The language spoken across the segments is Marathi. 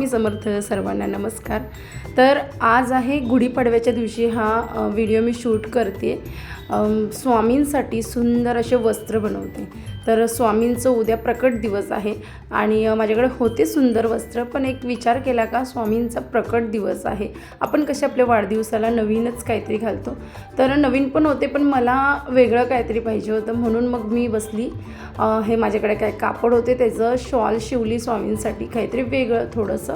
स्वामी समर्थ सर्वांना नमस्कार. तर आज आहे गुढीपाडव्याच्या दिवशी हा व्हिडिओ मी शूट करते. स्वामींसाठी सुंदर असे वस्त्र बनवते. तर स्वामींचं उद्या प्रकट दिवस आहे. आणि माझ्याकडे होते सुंदर वस्त्र पण एक विचार केला का स्वामींचा प्रकट दिवस आहे. आपण कसे आपल्या वाढदिवसाला नवीनच काहीतरी घालतो. तर नवीन पण होते पण मला वेगळं काहीतरी पाहिजे होतं. म्हणून मग मी बसली. हे माझ्याकडे काय कापड होते त्याचं शॉल शिवली स्वामींसाठी. काहीतरी वेगळं थोडंसं.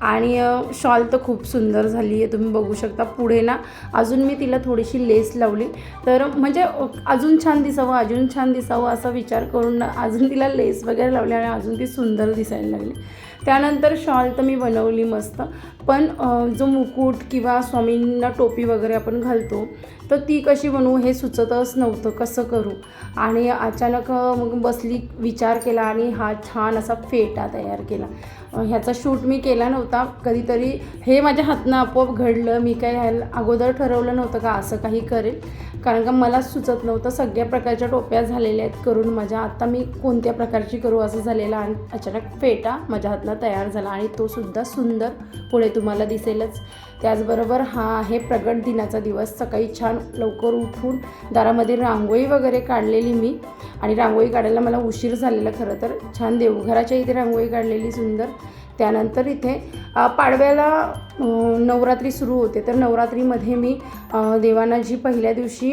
आणि शॉल तर खूप सुंदर झाली आहे तुम्ही बघू शकता. पुढे ना अजून मी तिला थोडीशी लेस लावली. तर म्हणजे अजून छान दिसावं अजून छान दिसावं असा विचार करून अजून तिला लेस वगैरे लावली आणि अजून ती सुंदर दिसायला लागली. त्यानंतर शॉल तर मी बनवली मस्त. पण जो मुकुट किंवा स्वामींना टोपी वगैरे आपण घालतो तर ती कशी बनवू हे सुचतच नव्हतं कसं करू? आणि अचानक मग बसली विचार केला आणि हा छान असा फेटा तयार केला. ह्याचा शूट मी केला नव्हता कधीतरी हे माझ्या हातनं आपोआप घडलं. मी काय ह्याला अगोदर ठरवलं नव्हतं का असं काही करेल. कारण का मला सुचत नव्हतं सगळ्या प्रकारच्या टोप्या झालेल्या आहेत करून माझ्या. आता मी कोणत्या प्रकारची करू असं झालेलं आणि अचानक फेटा माझ्या हातनं तयार झाला आणि तो सुद्धा सुंदर पुढे तुम्हाला दिसेलच. त्याचबरोबर हा आहे प्रगट दिनाचा दिवस. सकाळी छान लवकर उठून दारामध्ये रांगोळी वगैरे काढलेली मी. आणि रांगोळी काढायला मला उशीर झालेला खरं तर. छान देवघराच्या इथे रांगोळी काढलेली सुंदर. त्यानंतर इथे पाडव्याला नवरात्री सुरू होते. तर नवरात्रीमध्ये मी देवांना जी पहिल्या दिवशी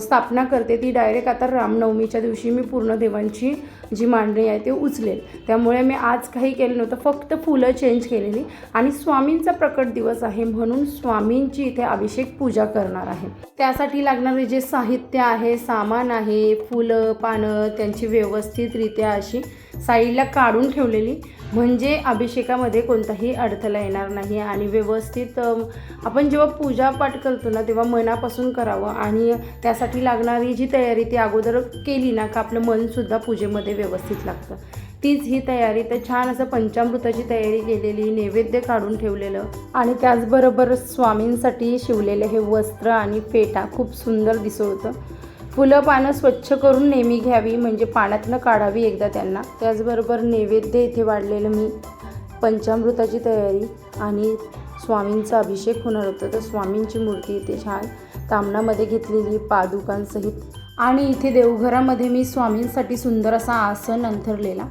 स्थापना करते. ती डायरेक्ट आता रामनवमीच्या दिवशी मी पूर्ण देवांची जी मांडणी आहे ते उचलेल. त्यामुळे मी आज काही केलं नव्हतं. फक्त फुलं चेंज केलेली. आणि स्वामींचा प्रकट दिवस आहे म्हणून स्वामींची इथे अभिषेक पूजा करणार आहे. त्यासाठी लागणारे जे साहित्य आहे सामान आहे फुलं पानं त्यांची व्यवस्थितरित्या अशी साईडला काढून ठेवलेली. म्हणजे अभिषेकामध्ये कोणताही अडथळा येणार नाही आणि व्यवस्थित आपण जेव्हा पूजापाठ करतो ना तेव्हा मनापासून करावं आणि त्यासाठी लागणारी जी तयारी ती अगोदर केली ना का आपलं मनसुद्धा पूजेमध्ये व्यवस्थित लागतं. तीच ही तयारी तर छान असं पंचामृताची तयारी केलेली नैवेद्य काढून ठेवलेलं आणि त्याचबरोबर स्वामींसाठी शिवलेलं हे वस्त्र आणि फेटा खूप सुंदर दिसत होतं. फुलं पानं स्वच्छ करून नेहमी घ्यावी म्हणजे पाण्यातनं काढावी एकदा त्यांना. त्याचबरोबर नैवेद्य इथे वाढलेलं मी पंचामृताची तयारी आणि स्वामींचा अभिषेक होणार होतं. तर स्वामींची मूर्ती इथे छान तामणामध्ये घेतलेली पादुकांसहित. आणि इथे देवघरामध्ये मी स्वामींसाठी सुंदर असा आसन अंथरलेला.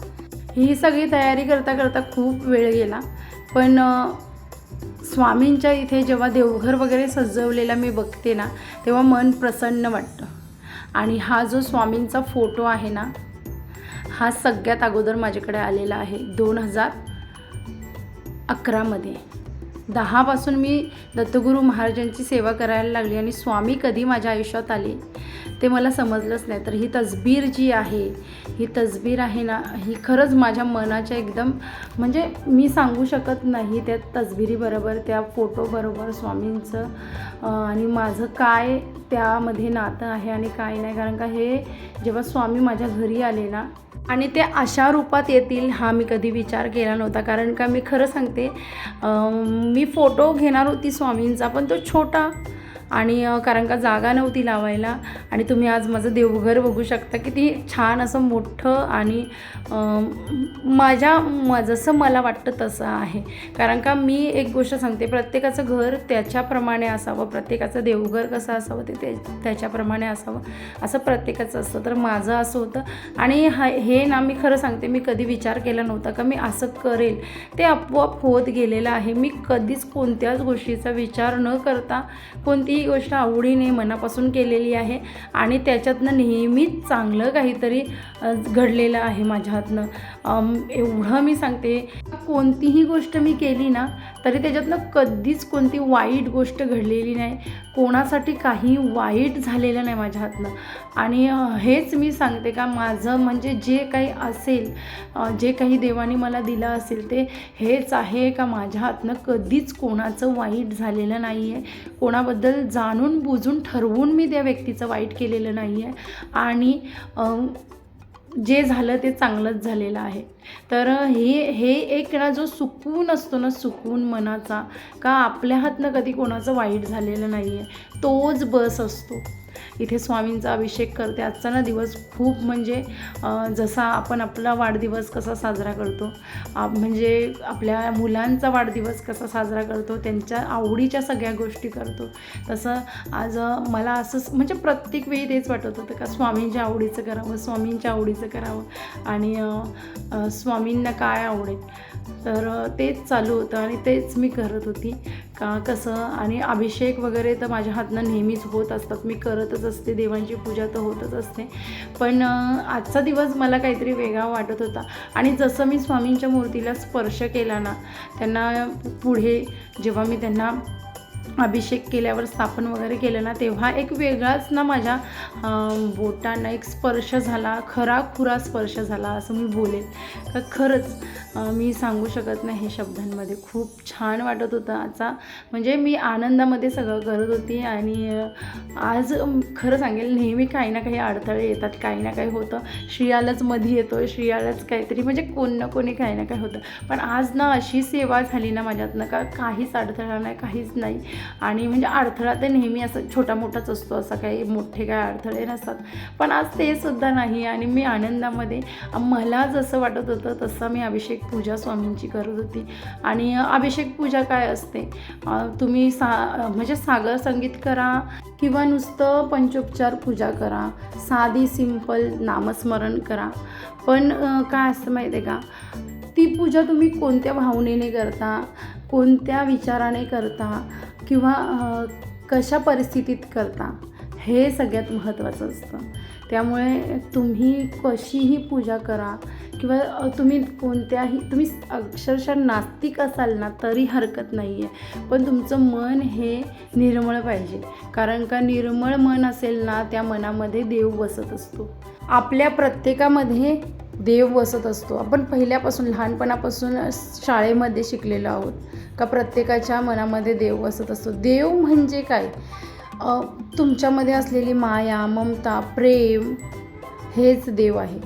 ही सगळी तयारी करता करता खूप वेळ गेला. पण स्वामींच्या इथे जेव्हा देवघर वगैरे सजवलेला मी बघते ना तेव्हा मन प्रसन्न वाटतं. आणि हा जो स्वामींचा फोटो आहे ना हा सगळ्यात अगोदर माझ्याकडे आलेला आहे दोन हजार अकरामध्ये दहापासून मी दत्तगुरू महाराजांची सेवा करायला लागली आणि स्वामी कधी माझ्या आयुष्यात आले ते मला समजलंच नाही. तर ही तसबीर जी आहे ही तसबीर आहे ना ही खरंच माझ्या मनाच्या एकदम म्हणजे मी सांगू शकत नाही त्या तसबिरीबरोबर त्या फोटोबरोबर स्वामींचं आणि माझं काय त्यामध्ये नातं आहे आणि काय नाही. कारण का हे जेव्हा स्वामी माझ्या घरी आले ना आणि ते अशा रूपात येतील हा मी कधी विचार केला नव्हता. कारण का मी खरं सांगते मी फोटो घेणार होती स्वामींचा पण तो छोटा आणि कारण का जागा नव्हती लावायला आणि तुम्ही आज माझं देवघर बघू शकता किती छान असं मोठं आणि माझ्या जसं मला वाटतं तसं आहे. कारण का मी एक गोष्ट सांगते प्रत्येकाचं घर त्याच्याप्रमाणे असावं प्रत्येकाचं देवघर कसं असावं ते त्याच्याप्रमाणे असावं असं प्रत्येकाचं असतं. तर माझं असं होतं. आणि हा हे ना मी खरं सांगते मी कधी विचार केला नव्हता का मी असं करेल. ते आपोआप होत गेलेलं आहे. मी कधीच कोणत्याच गोष्टीचा विचार न करता कोणती ती गोष्ट आवडीने मनापासून केलेली आहे आणि त्याच्यातनं नेहमीच चांगलं काहीतरी घडलेलं आहे माझ्या हातनं. एवढं मी सांगते. कोणतीही गोष्ट मी केली ना तरी त्याच्यातनं कधीच कोणती वाईट गोष्ट घडलेली नाही. कोणासाठी काही वाईट झालेलं नाही माझ्या हातनं. आणि हेच मी सांगते का माझं म्हणजे जे काही असेल जे काही देवाने मला दिलं असेल ते हेच आहे का माझ्या हातनं कधीच कोणाचं वाईट झालेलं नाही आहे कोणाबद्दल जाणून बुजून ठरवून मी त्या व्यक्तीचं वाईट केलेलं नाही आहे आणि जे झालं ते चांगलंच झालेलं आहे. तर हे हे एक ना जो सुकून असतो ना सुकून मनाचा का आपल्या हातनं कधी कोणाचं वाईट झालेलं नाही आहे तोच बस असतो. इथे स्वामींचा अभिषेक करते. आजचा ना दिवस खूप म्हणजे जसा आपण आपला वाढदिवस कसा साजरा करतो म्हणजे आपल्या मुलांचा वाढदिवस कसा साजरा करतो त्यांच्या आवडीच्या सगळ्या गोष्टी करतो. तसं आज मला असंच म्हणजे प्रत्येक वेळी तेच वाटत होतं का स्वामींच्या आवडीचं करावं स्वामींच्या आवडीचं करावं आणि स्वामींना काय आवडेल. तर तेच चालू होतं आणि तेच मी करत होती. का कसं आणि अभिषेक वगैरे तर माझ्या हातनं नेहमीच होत असतात. मी करत करतच असते देवांची पूजा तर होतच असते. पण आजचा दिवस मला काहीतरी वेगळा वाटत होता. आणि जसं मी स्वामींच्या मूर्तीला स्पर्श केला ना त्यांना पुढे जेव्हा मी त्यांना अभिषेक केल्यावर स्थापन वगैरे केलं ना तेव्हा एक वेगळाच ना माझ्या बोटांना एक स्पर्श झाला खरा खुरा स्पर्श झाला असं मी बोलेन. का खरंच मी सांगू शकत नाही हे शब्दांमध्ये. खूप छान वाटत होतं आजचा म्हणजे मी आनंदामध्ये सगळं करत होती आणि आज खरं सांगेल नेहमी काही ना काही अडथळे येतात काही ना काही होतं. श्रियालाच मध्ये येतो श्रियालाच काहीतरी म्हणजे कोण ना कोणी काही ना काही होतं. पण आज ना अशी सेवा झाली ना माझ्यातनं का काहीच अडथळा नाही काहीच नाही. आणि म्हणजे अडथळा तर नेहमी असं छोटा मोठाच असतो असा काही मोठे काय अडथळे नसतात. पण आज ते सुद्धा नाही आणि मी आनंदामध्ये मला जसं वाटत होतं तसं मी अभिषेक पूजा स्वामींची करत होती. आणि अभिषेक पूजा काय असते? तुम्ही सा म्हणजे सागर संगीत करा किंवा नुसतं पंचोपचार पूजा करा साधी सिंपल नामस्मरण करा. पण काय असतं माहिती आहे का? ती पूजा तुम्ही कोणत्या भावनेने करता कोणत्या विचाराने करता किंवा कशा परिस्थितीत करता हे सगळ्यात महत्त्वाचं असतं. त्यामुळे तुम्ही कशीही पूजा करा किंवा तुम्ही कोणत्याही तुम्ही अक्षरशः नास्तिक असाल ना तरी हरकत नाही आहे पण तुमचं मन हे निर्मळ पाहिजे. कारण का निर्मळ मन असेल ना त्या मनामध्ये देव बसत असतो. आपल्या प्रत्येकामध्ये देव बसत असतो. आपण पहिल्यापासून लहानपणापासून शाळेमध्ये शिकलेलो आहोत का प्रत्येकाच्या मनामध्ये देव बसत असतो. देव म्हणजे काय? तुमच्यामध्ये असलेली माया ममता प्रेम हेच देव आहे.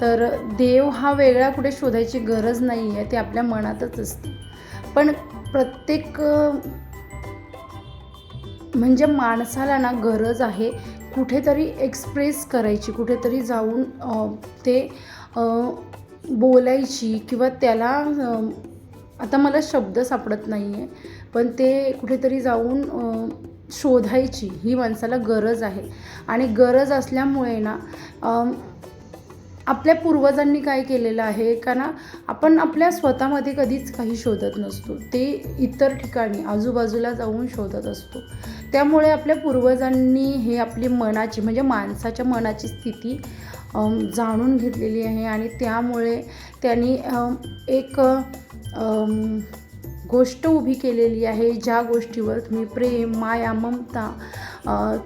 तर देव हा वेगळा कुठे शोधायची गरज नाही आहे ते आपल्या मनातच असतं. पण प्रत्येक म्हणजे माणसाला ना गरज आहे कुठेतरी एक्सप्रेस करायची कुठेतरी जाऊन ते बोलायची किंवा त्याला आता मला शब्द सापडत नाही आहे पण ते कुठेतरी जाऊन शोधायची ही माणसाला गरज आहे. आणि गरज असल्यामुळे ना आपल्या पूर्वजांनी काय केलेलं आहे का ना आपण आपल्या स्वतःमध्ये कधीच काही शोधत नसतो. ते इतर ठिकाणी आजूबाजूला जाऊन शोधत असतो. त्यामुळे आपल्या पूर्वजांनी हे आपली मनाची म्हणजे माणसाच्या मनाची स्थिती जाणून घेतलेली आहे आणि त्यामुळे त्यांनी एक गोष्ट उभी केलेली आहे ज्या गोष्टीवर तुम्ही प्रेम माया ममता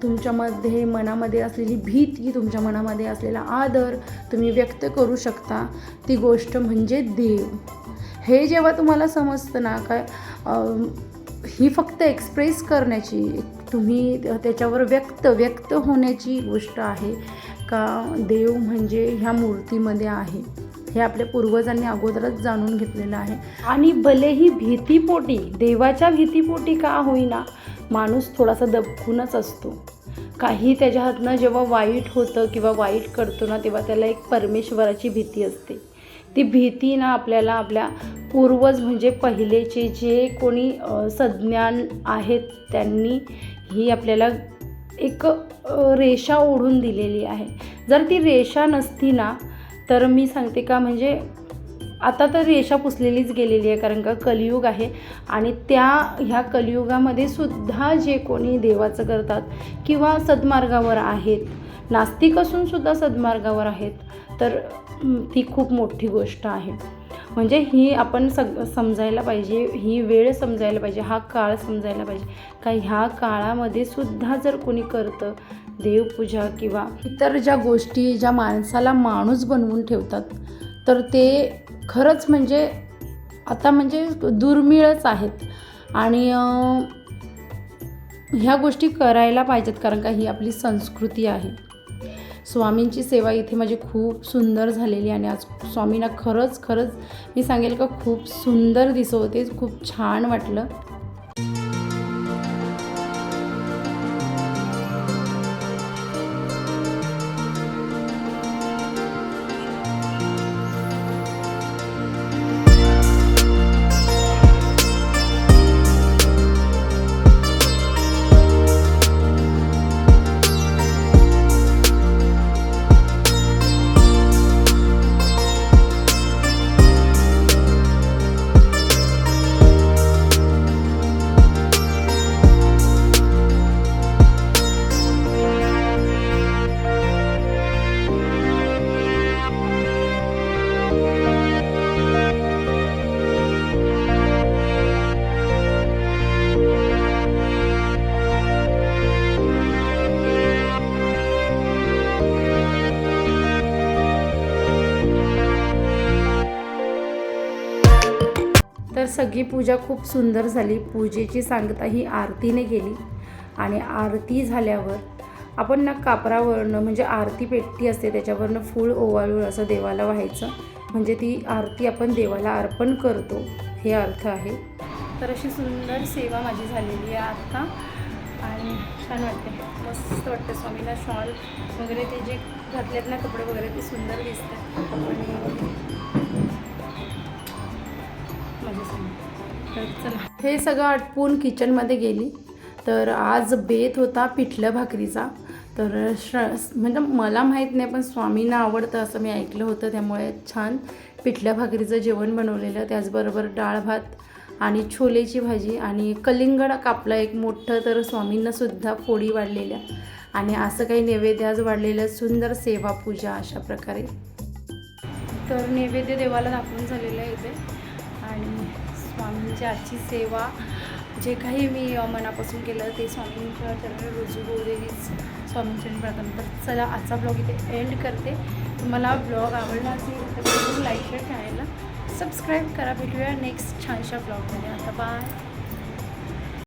तुमच्यामध्ये मनामध्ये असलेली भीती तुमच्या मनामध्ये असलेला आदर तुम्ही व्यक्त करू शकता. ती गोष्ट म्हणजे देव. हे जेव्हा तुम्हाला समजतं ना काय ही फक्त एक्सप्रेस करण्याची तुम्ही त्याच्यावर व्यक्त व्यक्त होण्याची गोष्ट आहे का? देव म्हणजे ह्या मूर्तीमध्ये आहे. हे आपल्या पूर्वजांनी अगोदरच जाणून घेतलेलं आहे. आणि भलेही भीतीपोटी देवाच्या भीतीपोटी का होईना माणूस थोडासा दबकूनच असतो. काही त्याच्या हातनं जेव्हा वाईट होतं किंवा वाईट करतो ना तेव्हा त्याला एक परमेश्वराची भीती असते. ती भीती ना आपल्याला आपल्या पूर्वज म्हणजे पहिलेचे जे कोणी सज्ञान आहेत त्यांनी ही आपल्याला एक रेषा ओढून दिलेली आहे. जर ती रेषा नसती ना तर मी सांगते का म्हणजे आता तर रेषा पुसलेलीच गेलेली आहे कारण का कलियुग आहे आणि त्या ह्या कलियुगामध्ये सुद्धा जे कोणी देवाचं करतात किंवा सद्मार्गावर आहेत नास्तिक असूनसुद्धा सद्मार्गावर आहेत तर ती खूप मोठी गोष्ट आहे. म्हणजे ही आपण सग समजायला पाहिजे ही वेळ समजायला पाहिजे हा काळ समजायला पाहिजे. का ह्या काळामध्ये सुद्धा जर कोणी करतं देवपूजा किंवा इतर ज्या गोष्टी ज्या माणसाला माणूस बनवून ठेवतात तर ते खरंच म्हणजे आता म्हणजे दुर्मिळच आहेत. आणि ह्या गोष्टी करायला पाहिजेत कारण का ही आपली संस्कृती आहे. स्वामींची सेवा इथे माझी खूप सुंदर झालेली आणि आज स्वामींना खरंच खरंच मी सांगेल का खूप सुंदर दिसवते खूप छान वाटलं. सगळी पूजा खूप सुंदर झाली. पूजेची सांगता ही आरतीने केली आणि आरती झाल्यावर आपण ना कापरावरनं म्हणजे आरती पेटी असते त्याच्यावरनं फूल ओवाळून असं देवाला व्हायचं. म्हणजे ती आरती आपण देवाला अर्पण करतो. हे अर्थ आहे. तर अशी सुंदर सेवा माझी झालेली आहे आत्ता आणि छान वाटते. मस्त वाटतं स्वामीला शॉल वगैरे ते जे घातलेत ना कपडे वगैरे ते सुंदर दिसतात. आणि तर चला. हे सगळं आटपून किचनमध्ये गेली. तर आज बेत होता पिठलं भाकरीचा. तर श म्हणजे मला माहीत नाही पण स्वामींना आवडतं असं मी ऐकलं होतं. त्यामुळे छान पिठल्या भाकरीचं जेवण बनवलेलं. त्याचबरोबर डाळ भात आणि छोलेची भाजी आणि कलिंगड कापलं. एक मोठं तर स्वामींनासुद्धा फोडी वाढलेल्या. आणि असं काही नैवेद्य आज वाढलेलं. सुंदर सेवा पूजा अशा प्रकारे. तर नैवेद्य देवाला दाखवून झालेलं आहे इथे. आणि स्वामींची आजची सेवा जे काही मी मनापासून केलं ते स्वामींच्या चरण रुजू होऊ दे स्वामींच्या प्रार्थना. तर चला आजचा ब्लॉग इथे एंड करते. तुम्हाला ब्लॉग आवडला असेल तर लाईक शेअर करायला सबस्क्राईब करा. भेटूया नेक्स्ट छानशा ब्लॉगमध्ये. आता बाय